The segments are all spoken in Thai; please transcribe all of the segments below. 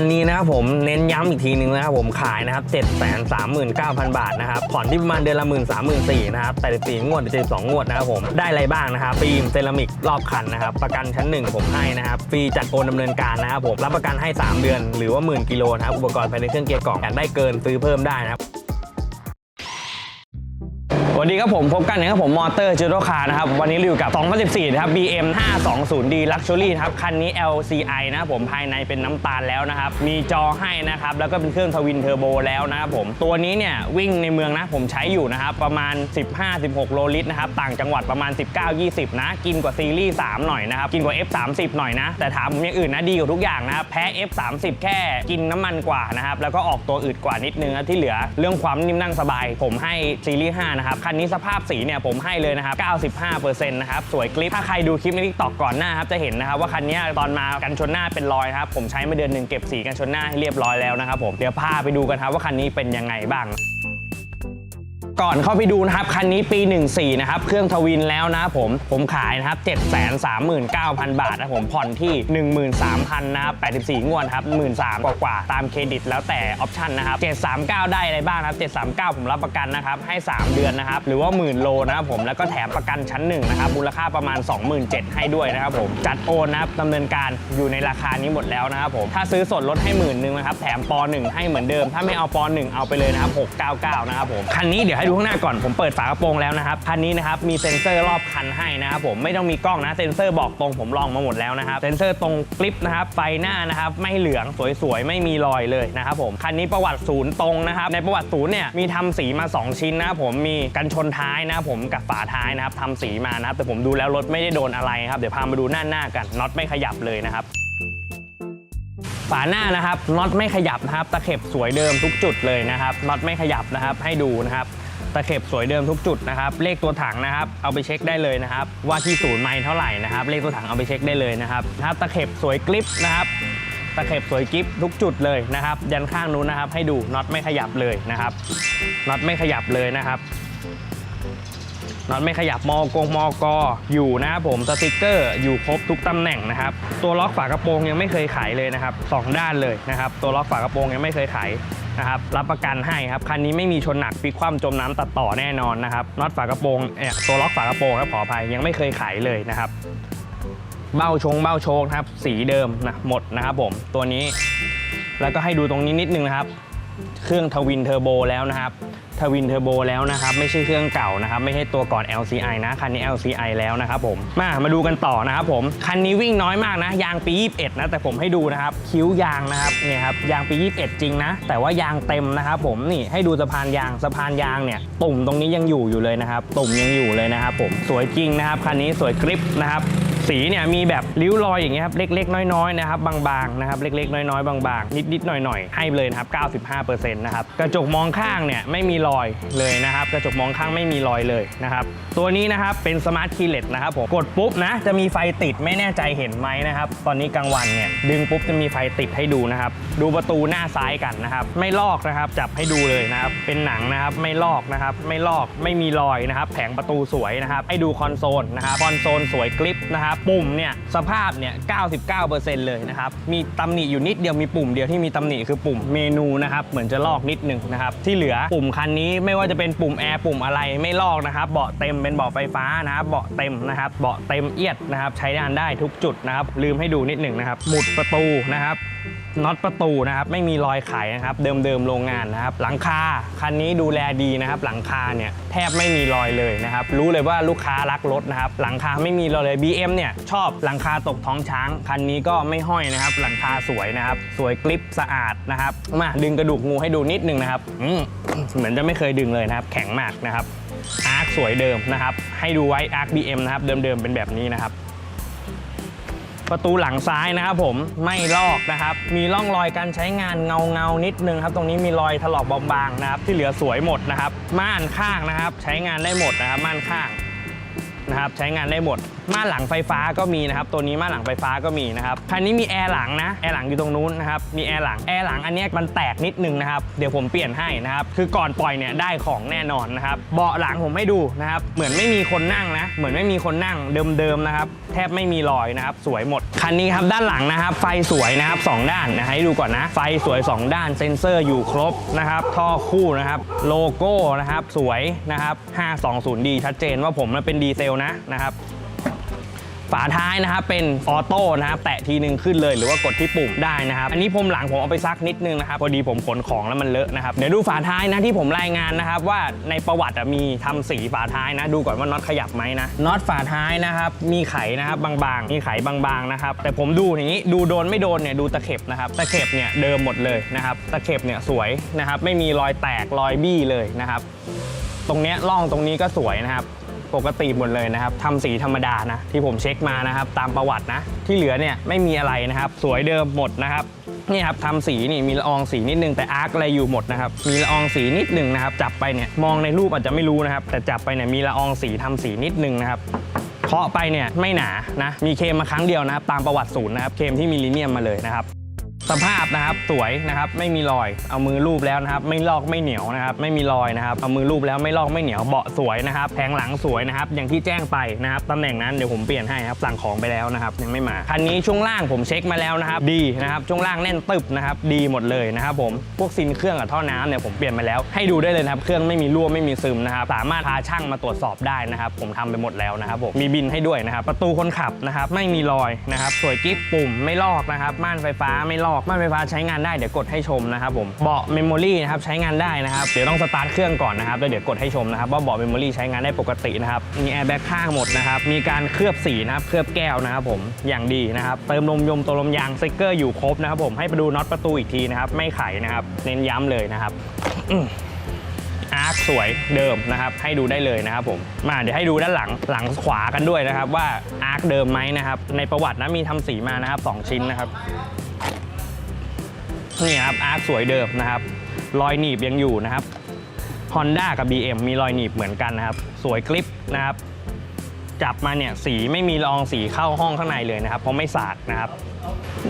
นนี้นะครับผมเน้นย้ำอีกทีหนึ่งนะครับผมขายนะครับ 7 3 9 0 0 0 บาทนะครับผ่อนที่ประมาณเดือนละ1 3 4 0 0 0นะครับแต่4งวด72งงวดนะครับผมได้อะไรบ้างนะครับฟิล์มเซรามิกรอบคันนะครับประกันชั้น1ผมให้นะครับฟรีจัดโอนดำเนินการนะครับผมรับประกันให้ 3 เดือน หรือว่าหมื่นกิโลนะครับอุปกรณ์ภายในเครื่องเกียร์กล่องอยากได้เกินซื้อเพิ่มได้นะครับ วัสดีครับผมพบกันนะครับผมมอเตอร์จูโรคาร์นะครับ วันนี้เราอยู่กับ 2014 นะครับ BM 520D Luxury นะครับ คันนี้ LCI นะครับผมภายในเป็นน้ำตาลแล้วนะครับ มีจอให้นะครับ แล้วก็เป็นเครื่องทวินเทอร์โบแล้วนะครับผม ตัวนี้เนี่ย วิ่งในเมืองนะผมใช้อยู่นะครับ ประมาณ 15-16 โลลิตรนะครับ ต่างจังหวัดประมาณ 19-20 นะ กินกว่าซีรีส์ 3 หน่อยนะครับ กินกว่า F30 หน่อยนะ แต่ถามผมอย่างอื่นนะดีกว่าทุกอย่างนะครับแพ้ F30 แค่กินน้ำมันกว่านะครับแล้วก็ออกตัวอืดกว่านิดนึงนะที่เหลือ เรื่องความนิ่มนั่งสบาย ผมให้ซีรีส์5นะครับคันนี้สภาพสีเนี่ยผมให้เลยนะครับ 95%นะครับ สวยกริปถ้าใครดูคลิปในทิกตอกก่อนหน้าครับจะเห็นนะครับว่าคันนี้ตอนมากันชนหน้าเป็นรอยครับผมใช้มาเดือนหนึ่งเก็บสีกันชนหน้าให้เรียบร้อยแล้วนะครับผมเดี๋ยวพาไปดูกันครับว่าคันนี้เป็นยังไงบ้าง ก่อนเข้าไปดูนะครับ คันนี้ปี 14 นะครับ เครื่องทวินแล้วนะผม ผมขายนะครับ 739,000 บาทนะผม ผ่อนที่ 13,000นะครับ84 งวดครับ 13,000 กว่ากว่าตามเครดิตแล้วแต่ออปชันนะครับ 739 ได้อะไรบ้างนะครับ 739 ผมรับประกันนะครับ ให้ 3 เดือนนะครับ หรือว่าหมื่นโลนะครับผม แล้วก็แถมประกันชั้นหนึ่งนะครับ มูลค่าประมาณ 27,000ให้ด้วยนะครับผม จัดโอนนะครับดำเนินการอยู่ในราคานี้หมดแล้วนะครับผม ถ้าซื้อสดลดให้หมื่นหนึ่งนะครับ แถมป .1 ให้เหมือนเดิม ถ้าไม่เอาป .1 เอาไปเลยนะครับ699 นะครับผม คันนี้เดี๋ยวให้ดูข้างหน้าก่อนผมเปิดฝากระโปรงแล้วนะครับคันนี้นะครับมีเซ็นเซอร์รอบคันให้นะครับผมไม่ต้องมีกล้องนะเซ็นเซอร์บอกตรงผมลองมาหมดแล้วนะครับเซ็นเซอร์ตรงกลิปนะครับไฟหน้านะครับไม่เหลืองสวยๆไม่มีรอยเลยนะครับผมคันนี้ประวัติศูนย์ตรงนะครับในประวัติศูนย์เนี่ยมีทำสีมา 2 ชิ้นนะผมมีกันชนท้ายนะผมกับฝาท้ายนะครับทำสีมานะครับแต่ผมดูแล้วรถไม่ได้โดนอะไรครับเดี๋ยวพามาดูหน้าหน้ากันน็อตไม่ขยับเลยนะครับฝาหน้านะครับน็อตไม่ขยับนะครับตะเข็บสวยเดิมทุกจุดเลยนะครับน็อตไม่ขยับนะครับให้ดูนะครับ ตะเข็บสวยเดิมทุกจุดนะครับ เลขตัวถังนะครับ เอาไปเช็คได้เลยนะครับ ว่าที่ศูนย์ไมล์เท่าไหร่นะครับ เลขตัวถังเอาไปเช็คได้เลยนะครับนะครับตะเข็บสวยกริปนะครับตะเข็บสวยกริปทุกจุดเลยนะครับ ยันข้างนู้นนะครับ ให้ดูน็อตไม่ขยับเลยนะครับน็อตไม่ขยับเลยนะครับน็อตไม่ขยับมอกงมอกออยู่นะครับผมสติกเกอร์อยู่ครบทุกตำแหน่งนะครับ ตัวล็อกฝากระโปรงยังไม่เคยขายเลยนะครับสองด้านเลยนะครับ ตัวล็อกฝากระโปรงยังไม่เคยขาย นะครับรับประกันให้ครับคันนี้ไม่มีชนหนักฟิกคว่ำจมน้ำตัดต่อแน่นอนนะครับน็อตฝากระโปรงเนี่ยตัวล็อกฝากระโปรงครับขออภัยยังไม่เคยขายเลยนะครับเบ้าชงเบ้าโชกนะครับสีเดิมนะหมดนะครับผมตัวนี้ แล้วก็ให้ดูตรงนี้นิดนึงนะครับ เครื่องทวินเทอร์โบแล้วนะครับทวินเทอร์โบแล้วนะครับ ไม่ใช่เครื่องเก่านะครับ ไม่ใช่ตัวก่อน LCI นะ คันนี้ LCI แล้วนะครับผม มามาดูกันต่อนะครับผม คันนี้วิ่งน้อยมากนะ ยางปี 21 นะ แต่ผมให้ดูนะครับ คิ้วยางนะครับเนี่ยครับยางปี 21 จริงนะ แต่ว่ายางเต็มนะครับผมนี่ให้ดูสะพานยางสะพานยางเนี่ยตุ่มตรงนี้ยังอยู่อยู่เลยนะครับตุ่มยังอยู่เลยนะครับผมสวยจริงนะครับคันนี้สวยกริปนะครับ สีเนี่ยมีแบบริ้วรอยอย่างเงี้ยครับเล็กๆ น้อยๆนะครับบางๆนะครับเล็กๆ น้อยๆ บางๆ นิดๆหน่อยๆ ให้เลยนะครับ95%นะครับกระจกมองข้างเนี่ยไม่มีรอยเลยนะครับกระจกมองข้างไม่มีรอยเลยนะครับตัวนี้นะครับเป็นสมาร์ทคีย์เลสนะครับผมกดปุ๊บนะจะมีไฟติดไม่แน่ใจเห็นไหมนะครับตอนนี้กลางวันเนี่ยดึงปุ๊บจะมีไฟติดให้ดูนะครับดูประตูหน้าซ้ายกันนะครับไม่ลอกนะครับจับให้ดูเลยนะครับเป็นหนังนะครับไม่ลอกนะครับไม่ลอกไม่มีรอยนะครับแผงประตูสวยนะครับให้ดูคอนโซลนะครับคอนโซลสวยกริปนะครับปุ่มเนี่ยสภาพเนี่ย 99%เลยนะครับ มีตำหนิอยู่นิดเดียวมีปุ่มเดียวที่มีตำหนิคือปุ่มเมนูนะครับ เหมือนจะลอกนิดนึงนะครับ ที่เหลือปุ่มคันนี้ไม่ว่าจะเป็นปุ่มแอร์ปุ่มอะไรไม่ลอกนะครับ เบาะเต็มเป็นเบาะไฟฟ้านะครับ เบาะเต็มนะครับ เบาะเต็มเอียดนะครับ ใช้งานได้ทุกจุดนะครับ ลืมให้ดูนิดหนึ่งนะครับ หมุดประตูนะครับ น็อตประตูนะครับไม่มีรอยไขนะครับเดิมๆโรงงานนะครับหลังคาคันนี้ดูแลดีนะครับหลังคาเนี่ยแทบไม่มีรอยเลยนะครับรู้เลยว่าลูกค้ารักรถนะครับหลังคาไม่มีรอยเลย BM เนี่ยชอบหลังคาตกท้องช้างคันนี้ก็ไม่ห้อยนะครับหลังคาสวยนะครับสวยกริปสะอาดนะครับมาดึงกระดูกงูให้ดูนิดนึงนะครับเหมือนจะไม่เคยดึงเลยนะครับแข็งมากนะครับอาร์คสวยเดิมนะครับให้ดูไว้อาร์ค BM นะครับเดิมๆเป็นแบบนี้นะครับ ประตูหลังซ้ายนะครับผมไม่ลอกนะครับ มีร่องรอยการใช้งานเงาเงานิดนึงครับ ตรงนี้มีรอยถลอกบางๆนะครับ ที่เหลือสวยหมดนะครับ ม่านข้างนะครับ ใช้งานได้หมดนะครับ ม่านข้างนะครับ ใช้งานได้หมด ม่านหลังไฟฟ้าก็มีนะครับ ตัวนี้ม่านหลังไฟฟ้าก็มีนะครับคันนี้มีแอร์หลังนะ แอร์หลังอยู่ตรงนู้นนะครับ มีแอร์หลัง แอร์หลังอันนี้มันแตกนิดนึงนะครับ เดี๋ยวผมเปลี่ยนให้นะครับ คือก่อนปล่อยเนี่ยได้ของแน่นอนนะครับ เบาะหลังผมให้ดูนะครับ เหมือนไม่มีคนนั่งนะ เหมือนไม่มีคนนั่งเดิมๆนะครับ แทบไม่มีรอยนะครับ สวยหมด คันนี้ครับด้านหลังนะครับ ไฟสวยนะครับสองด้านนะให้ดูก่อนนะ ไฟสวย 2 ด้าน เซ็นเซอร์อยู่ครบนะครับ ท่อคู่นะครับ โลโก้นะครับ สวยนะครับ 520D ชัดเจนว่าผมมันเป็นดีเซลนะนะครับ ฝาท้ายนะครับเป็นออโต้นะครับแตะทีนึงขึ้นเลยหรือว่ากดที่ปุ่มได้นะครับอันนี้ผมหลังผมเอาไปซักนิดนึงนะครับพอดีผมขนของแล้วมันเลอะนะครับเดี๋ยวดูฝาท้ายนะที่ผมรายงานนะครับว่าในประวัติมีทำสีฝาท้ายนะ ดูก่อนว่าน็อตขยับไหมนะน็อตฝาท้ายนะครับมีไขนะครับบางๆ มีไขบางๆนะครับแต่ผมดูอย่างนี้ดูโดนไม่โดนเนี่ยดูตะเข็บนะครับตะเข็บเนี่ยเดิมหมดเลยนะครับตะเข็บเนี่ยสวยนะครับไม่มีรอยแตกรอยบี้เลยนะครับตรงเนี้ยร่องตรงนี้ก็สวยนะครับ ปกติหมดเลยนะครับทำสีธรรมดานะที่ผมเช็คมานะครับ ตามประวัตินะ ที่เหลือเนี่ยไม่มีอะไรนะครับ สวยเดิมหมดนะครับนี่ครับทำสีนี่มีละอองสีนิดนึงแต่อาร์คอะไรอยู่หมดนะครับมีละอองสีนิดนึงนะครับ จับไปเนี่ยมองในรูปอาจจะไม่รู้นะครับ แต่จับไปเนี่ยมีละอองสีทำสีนิดนึงนะครับเคาะไปเนี่ยไม่หนานะมีเคมมาครั้งเดียวนะครับ ตามประวัติศูนย์นะครับเคมที่มีลิเนียมมาเลยนะครับ สภาพนะครับสวยนะครับไม่มีรอย เอามือลูบแล้วนะครับ ไม่ลอกไม่เหนียวนะครับ ไม่มีรอยนะครับเอามือลูบแล้วไม่ลอกไม่เหนียวเบาะสวยนะครับแผงหลังสวยนะครับ อย่างที่แจ้งไปนะครับตำแหน่งนั้นเดี๋ยวผมเปลี่ยนให้ครับสั่งของไปแล้วนะครับยังไม่มาคันนี้ช่วงล่างผมเช็คมาแล้วนะครับ ดีนะครับช่วงล่างแน่นตึบนะครับ ดีหมดเลยนะครับ ผมพวกซินเครื่องกับท่อน้ำเนี่ยผมเปลี่ยนมาแล้ว ให้ดูได้เลยนะครับเครื่องไม่มีรั่วไม่มีซึมนะครับสามารถพาช่างมาตรวจสอบได้นะครับ ผมทำไปหมดแล้วนะครับผมมีบินให้ด้วยนะครับ ประตูคนขับนะครับไม่มีรอยนะครับสวยกิ๊บปุ่มไม่ลอกนะครับม่านไฟฟ้าไม่ลอกม่านไฟฟ้าใช้งานได้เดี๋ยวกดให้ชมนะครับผมเบาะเมมโมรี่นะครับใช้งานได้นะครับเดี๋ยวต้องสตาร์ทเครื่องก่อนนะครับแล้วเดี๋ยวกดให้ชมนะครับว่าเบาะเมมโมรี่ใช้งานได้ปกตินะครับมีแอร์แบ็กข้างหมดนะครับมีการเคลือบสีนะครับเคลือบแก้วนะครับผมอย่างดีนะครับเติมลมยมตัวลมยางสติกเกอร์อยู่ครบนะครับผมให้ไปดูน็อตประตูอีกทีนะครับไม่ไขนะครับเน้นย้ำเลยนะครับอาร์คสวยเดิมนะครับ ให้ดูได้เลยนะครับผมมาเดี๋ยวให้ดูด้านหลังหลังขวากันด้วยนะครับ ว่าอาร์คเดิมไหมนะครับ ในประวัตินะมีทำสีมานะครับสองชิ้นนะครับ นี่ครับอาร์คสวยเดิมนะครับ รอยหนีบยังอยู่นะครับ Honda กับ BM มีรอยหนีบเหมือนกันนะครับ สวยกริปนะครับ จับมาเนี่ยสีไม่มีรอองสีเข้าห้องข้างในเลยนะครับ เพราะไม่สาดนะครับ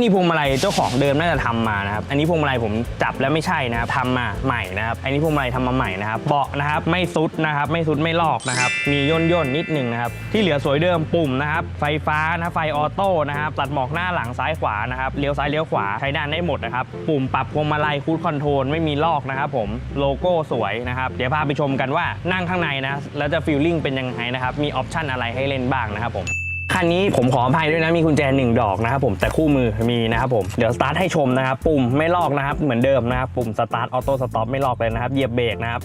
นี่พวงมาลัยเจ้าของเดิมน่าจะทำมานะครับ อันนี้พวงมาลัยผมจับแล้วไม่ใช่นะครับทำมาใหม่นะครับ อันนี้พวงมาลัยทำมาใหม่นะครับ เบาะนะครับไม่ซุดนะครับ ไม่ซุดไม่ลอกนะครับ มีย่นย่นๆนิดนึงนะครับ ที่เหลือสวยเดิมปุ่มนะครับ ไฟฟ้านะไฟออโต้นะครับ ตัดหมอกหน้าหลังซ้ายขวานะครับ เลี้ยวซ้ายเลี้ยวขวาใช้ด้านได้หมดนะครับ ปุ่มปรับพวงมาลัยคูดคอนโทรลไม่มีลอกนะครับผม โลโก้สวยนะครับ เดี๋ยวพาไปชมกันว่านั่งข้างในนะ แล้วจะฟีลลิ่งเป็นยังไงนะครับ มีออปชันอะไรให้เล่นบ้างนะครับผม คันนี้ผมขออภัยด้วยนะมีกุญแจหนึ่งดอกนะครับผมแต่คู่มือมีนะครับผมเดี๋ยวสตาร์ทให้ชมนะครับปุ่มไม่ลอกนะครับเหมือนเดิมนะครับปุ่มสตาร์ทออโต้สต็อปไม่ลอกเลยนะครับเหยียบเบรกนะครับ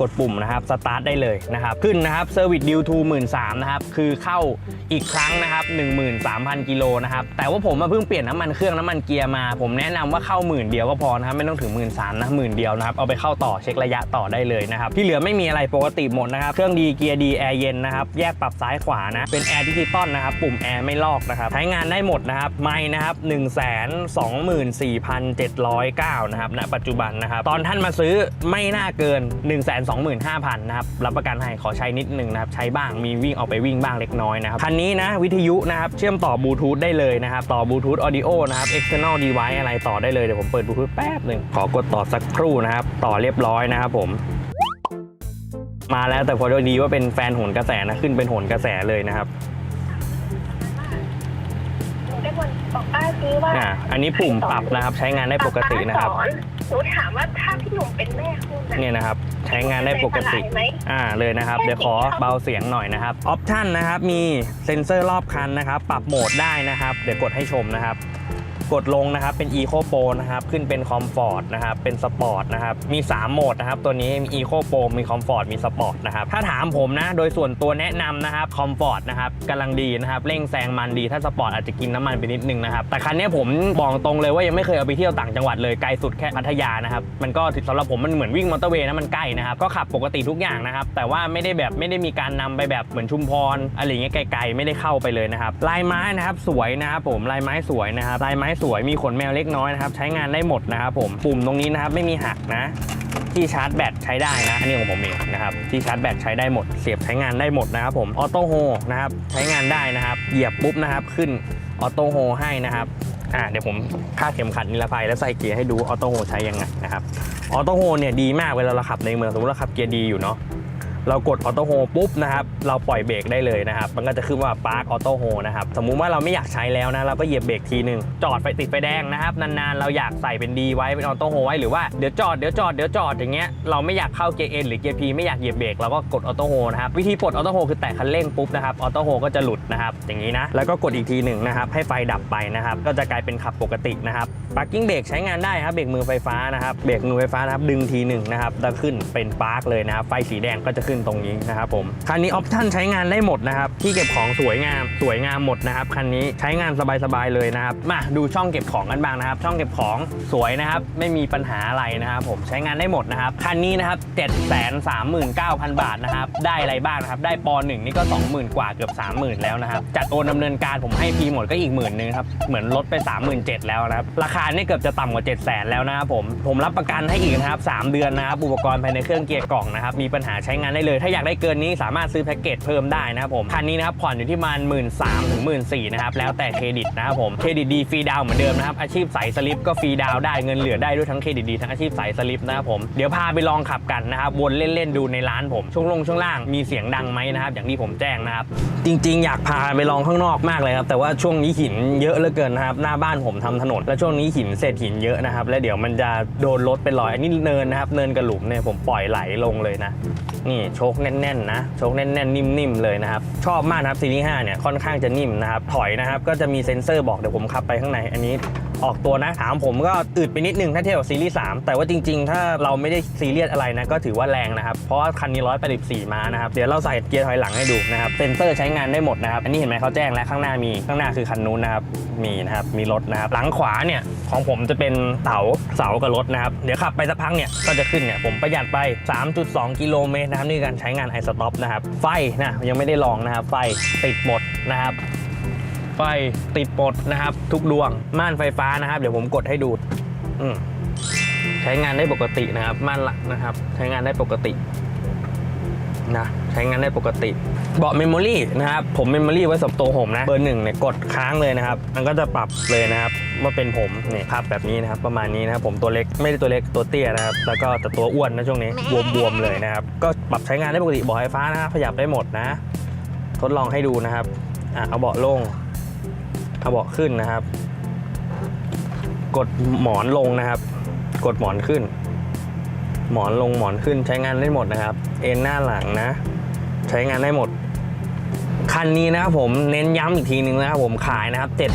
กดปุ่มนะครับสตาร์ทได้เลยนะครับขึ้นนะครับเซอร์วิสดิวทูหมื่นสามนะครับคือเข้าอีกครั้งนะครับ13,000กิโลนะครับแต่ว่าผมมาเพิ่งเปลี่ยนน้ำมันเครื่องน้ำมันเกียร์มา ผมแนะนำว่าเข้าหมื่นเดียวก็พอนะครับไม่ต้องถึงหมื่นสามนะหมื่นเดียวนะครับเอาไปเข้าต่อเช็คระยะต่อได้เลยนะครับที่เหลือไม่มีอะไรปกติหมดนะครับเครื่องดีเกียร์ดีแอร์เย็นนะครับแยกปรับซ้ายขวานะเป็นแอร์ดิจิตอลนะครับปุ่มแอร์ไม่ลอกนะครับใช้งานได้หมดนะครับไม่นะครับ1 2 4 7 0 9นะครับณปัจจุบันนะครับตอนท่านมาซื้อไม่น่าเกิน 1 2 5 0 0 0นะครับรับประกันให้ขอใช้นิดนึงนะครับใช้บ้างมีวิ่งเอาไปวิ่งบ้างเล็กน้อยนะครับคันนี้นะวิทยุนะครับเชื่อมต่อบลูทูธได้เลยนะครับต่อบลูทูธออดิโอนะครับ external device อะไรต่อได้เลยเดี๋ยวผมเปิดบลูทูธแป๊บหนึ่งขอกดต่อสักครู่นะครับต่อเรียบร้อยนะครับผมมาแล้วแต่พอดีว่าเป็นแฟนโหนกระแสนะขึ้นเป็นโหนกระแสเลยนะครับหนูได้บนบอกป้าซื้อว่าอ่าอันนี้ปุ่มปรับนะครับ ใช้งานได้ปกตินะครับป้าสอน หนูถามว่าถ้าพี่หนุ่มเป็นแม่คุณะเนี่ยนะครับ ใช้งานได้ปกติใช้สลายไหม อ่าเลยนะครับ เดี๋ยวขอเบาเสียงหน่อยนะครับ ออปชันนะครับ มีเซ็นเซอร์รอบคันนะครับ ปรับโหมดได้นะครับ เดี๋ยวกดให้ชมนะครับ กดลงนะครับเป็น Eco Pro นะครับขึ้นเป็น Comfort นะครับเป็น Sport นะครับมี 3 โหมดนะครับตัวนี้มี Eco Pro มี Comfort มี Sport นะครับถ้าถามผมนะโดยส่วนตัวแนะนำนะครับ Comfort นะครับกำลังดีนะครับเร่งแซงมันดีถ้า Sport อาจจะกินน้ำมันไปนิดนึงนะครับแต่คันนี้ผมบอกตรงเลยว่ายังไม่เคยเอาไปเที่ยวต่างจังหวัดเลยไกลสุดแค่พัทยานะครับมันก็สำหรับผมมันเหมือนวิ่งมอเตอร์เวย์นะมันใกล้นะครับก็ขับปกติทุกอย่างนะครับแต่ว่าไม่ได้แบบไม่ได้มีการนำไปแบบเหมือนชุมพรอะไรเงี้ยไกลๆไม่ได้เข้าไปเลยนะครับลายไม้นะครับสวยนะครับผมลายไม้สวยนะครับลายไม้สวยมีขนแมวเล็กน้อยนะครับ ใช้งานได้หมดนะครับผมปุ่มตรงนี้นะครับไม่มีหักนะที่ชาร์จแบตใช้ได้นะอันนี้ของผมเองนะครับที่ชาร์จแบตใช้ได้หมด เสียบใช้งานได้หมดนะครับผมออโต้โฮนะครับใช้งานได้นะครับ เหยียบปุ๊บนะครับขึ้นออโต้โฮให้นะครับอ่าเดี๋ยวผมคาดเข็มขัดนิรภัยแล้วใส่เกียร์ให้ดูออโต้โฮใช้ยังไงนะครับออโต้โฮเนี่ยดีมากเวลาเราขับในเมืองสมมติเราขับเกียร์ดีอยู่เนาะ เรากดออโต้โฮปุ๊บนะครับเราปล่อยเบรกได้เลยนะครับมันก็จะขึ้นว่าปาร์คออโต้โฮนะครับสมมุติว่าเราไม่อยากใช้แล้วนะเราก็เหยียบเบรกทีหนึ่งจอดไฟติดไฟแดงนะครับนานๆเราอยากใส่เป็นดีไว้เป็นออโต้โฮไว้หรือว่าเดี๋ยวจอดเดี๋ยวจอดเดี๋ยวจอดอย่างเงี้ยเราไม่อยากเข้าเกียร์เอ็นหรือเกียร์พีไม่อยากเหยียบเบรกเราก็กดออโต้โฮนะครับวิธีปลดออโต้โฮคือแตะคันเร่งปุ๊บนะครับออโต้โฮก็จะหลุดนะครับอย่างนี้นะแล้วก็กดอีกทีหนึ่งนะครับให้ไฟดับไปนะครับก็จะกลายเป็นขับปกตินะครับปาร์กิ้งเบรกใช้งานได้ครับเบรกมือไฟฟ้านะครับเบรกมือไฟฟ้านะครับดึงทีหนึ่งนะครับแล้วขึ้นเป็นปาร์คเลยนะครับไฟสีแดงก็จะขึ้นตรงนี้นะครับผมคันนี้ออปชั่นใช้งานได้หมดนะครับที่เก็บของสวยงามสวยงามหมดนะครับคันนี้ใช้งานสบายๆเลยนะครับมาดูช่องเก็บของกันบ้างนะครับ ช่องเก็บของสวยนะครับไม่มีปัญหาอะไรนะครับผมใช้งานได้หมดนะครับคันนี้นะครับ7 3 9 0 0 0 บาทนะครับได้อะไรบ้างนะครับได้ปหนึ่งนี่ก็ 20,000 กว่าเกือบ 30,000 แล้วนะครับจัดโอนดำเนินการผมให้ฟรีหมดก็อีกหมื่นนึงครับเหมือนลดไป 37,000แล้วนะครับราคานี่เกือบจะต่ำกว่า 7 0 0 0 0แล้วนะครับผมผมรับประกันให้อีกนะครับ3เดือนนะครับอุปกรณ์ภายในเครื่องเกียร์กล่องนะครับมีปัญหาใช้งานได้เลย ถ้าอยากได้เกินนี้สามารถซื้อแพ็กเกจเพิ่มได้นะครับผมคันนี้นะครับผ่อนอยู่ที่ประมาณหมื่นสามถึงหมื่นสี่นะครับแล้วแต่เครดิตนะครับผมเครดิตดีฟรีดาวเหมือนเดิมนะครับอาชีพสายสลิปก็ฟรีดาวได้เงินเหลือได้ด้วยทั้งเครดิตดีทั้งอาชีพสายสลิปนะครับผมเดี๋ยวพาไปลองขับกันนะครับวนเล่นๆดูในร้านผมช่วงลงช่วงล่างมีเสียงดังไหมนะครับอย่างที่ผมแจ้งนะครับจริง ๆ อยากพาไปลองข้างนอกมากเลยครับแต่ว่าช่วงนี้หินเยอะเหลือเกินนะครับหน้าบ้านผมทำถนนแล้วช่วงนี้หินเศษหินเยอะนะครับแล้วเดี๋ยวมันจะโดนรถเป็นรอยอันนี้เนินนะครับเนินกระหลุมเนี่ยผมปล่อยไหลลงเลยนะนี่โชคแน่นๆนะโชคแน่นๆ นิ่มๆเลยนะครับ ชอบมากนะครับซีรีส์5เนี่ยค่อนข้างจะนิ่มนะครับ ถอยนะครับ ก็จะมีเซ็นเซอร์บอกเดี๋ยวผมขับไปข้างในอันนี้ออกตัวนะถามผมก็อึดไปนิดนึงถ้าเทียบกับซีรีส์3แต่ว่าจริง ๆ ถ้าเราไม่ได้ซีเรียสอะไรนะก็ถือว่าแรงนะครับ เพราะว่าคันนี้184มานะครับ เดี๋ยวเราใส่เกียร์ถอยหลังให้ดูนะครับเซ็นเซอร์ใช้งานได้หมดนะครับ อันนี้เห็นไหมเขาแจ้งแล้วข้างหน้ามีข้างหน้าคือคันนู้นนะครับมีนะครับมีรถนะครับหลังขวาเนี่ย ของผมจะเป็นเสาเสากับรถนะครับ เดี๋ยวขับไปสักพักเนี่ยก็จะขึ้นเนี่ยผมประหยัดไป 3.2 กิโลเมตรนะครับนี่การใช้งานไอสต็อปนะครับ ไฟนะยังไม่ได้ลองนะครับไฟติดหมดนะครับไฟติดหมดนะครับ ทุกดวงม่านไฟฟ้านะครับ เดี๋ยวผมกดให้ดูใช้งานได้ปกตินะครับ ม่านหลักนะครับ ใช้งานได้ปกตินะใช้งานได้ปกติ เบาะเมมโมรี่นะครับ ผมเมมโมรี่ไว้สำหรับตัวผมนะ เบอร์หนึ่งเนี่ยกดค้างเลยนะครับ มันก็จะปรับเลยนะครับ ว่าเป็นผมเนี่ยภาพแบบนี้นะครับ ประมาณนี้นะครับ ผมตัวเล็กไม่ได้ตัวเล็กตัวเตี้ยนะครับ แล้วก็แต่ตัวอ้วนนะช่วงนี้บวมๆเลยนะครับ ก็ปรับใช้งานได้ปกติเบาะไฟฟ้านะครับขยับได้หมดนะ ทดลองให้ดูนะครับอะเอาเบาะลง เอาเบาะขึ้นนะครับ กดหมอนลงนะครับ กดหมอนขึ้น หมอนลงหมอนขึ้นใช้งานได้หมดนะครับ เอ็นหน้าหลังนะ ใช้งานได้หมด คันนี้นะครับผมเน้นย้ำอีกทีหนึ่งนะครับผมขายนะครับ 7 3 9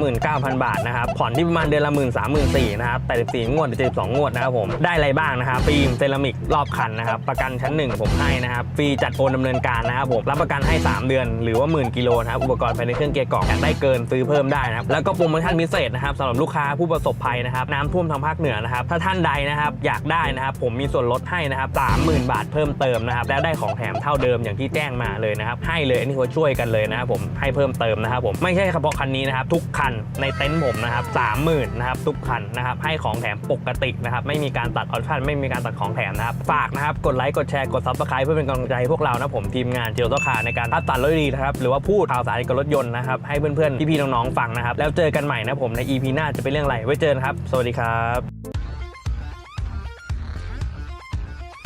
0 0 0 บาทนะครับผ่อนที่ประมาณเดือนละ1 3 4 0 0 0นะครับ84งวดหรือ72งวดนะครับผมได้อะไรบ้างนะครับฟิล์มเซรามิกรอบคันนะครับประกันชั้น1ผมให้นะครับฟรีจัดโอนดำเนินการนะครับผมรับประกันให้ 3 เดือน หรือว่าหมื่นกิโลนะครับอุปกรณ์ภายในเครื่องเกียร์กล่องอยากได้เกินซื้อเพิ่มได้นะครับแล้วก็โปรโมชั่นพิเศษนะครับสำหรับลูกค้าผู้ประสบภัยนะครับน้ำท่วมทางภาคเหนือนะครับถ้าท่านใดนะครับอยากได้นะครับผมมีส่วนลดให้นะครับ30,000บาทเพิ่มเติมนะครับแล้วได้ของแถมเท่าเดิมอย่างที่แจ้งมาเลยนะครับให้เลยอันนี้าช่วยกันเลยนะครับผมให้เพิ่มเติมนะครับผมไม่ใช่เฉพาะคันนี้นะครับทุกคันในเต็นท์ผมนะครับ30,000นนะครับทุกคันนะครับให้ของแถมปกตินะครับไม่มีการตัดออปชั่นไม่มีการตัดของแถมนะครับฝากนะครับกดไลค์กดแชร์กดซับสไครต์เพื่อเป็นกำลังใจให้พวกเรานะผมทีมงานเจียวต้คาในการคัดตัดรถดีนะครับหรือว่าพูดข่าวสารเกี่ยวกับรถยนต์นะครับให้เพื่อนๆพี่ๆน้องๆฟังนะครับแล้วเจอกันใหม่นะผมใน EP หน้าจะเป็นเรื่องอะไรไว้เจอกันครับ สวัสดีครับ